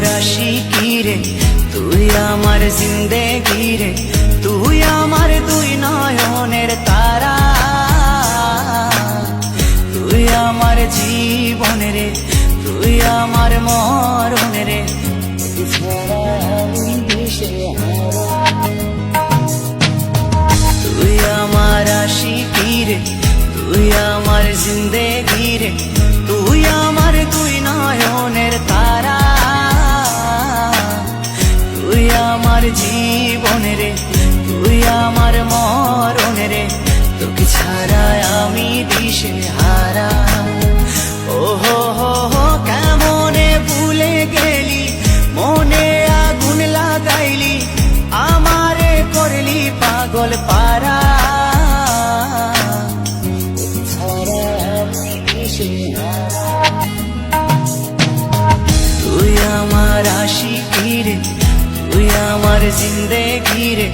আমার আশিকি রে তুই আমার জিন্দেগি রে। তুই আমার দুই নয়নের তারা। তুই আমার জীবন রে। তুই আমার মরণ রে। আমি দিশেহারা। তুই আমার আশিকি রে তুই আমার জিন্দেগি রে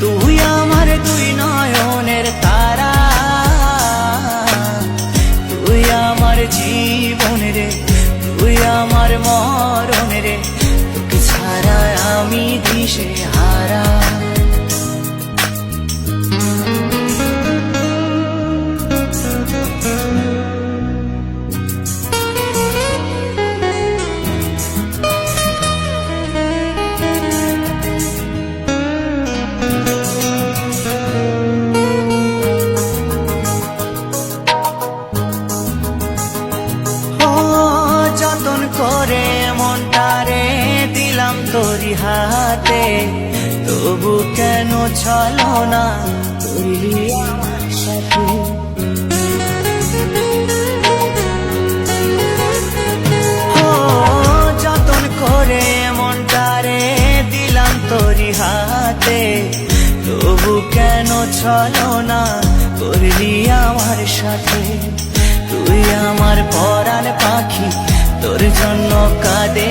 তুই আমার দুই নয়নের তারা। তুই আমার জীবন রে, তুই আমার মরণ রে, তোকে ছাড়া আমি দিশে তোরি হাতে, তবু কেন চলো না সাথে? যতন করে মনটারে দিলাম তোরি হাতে, তবু কেন চলো না করলি আমার সাথে? তুই আমার পরাণ পাখি, তোর জন্য কাঁদে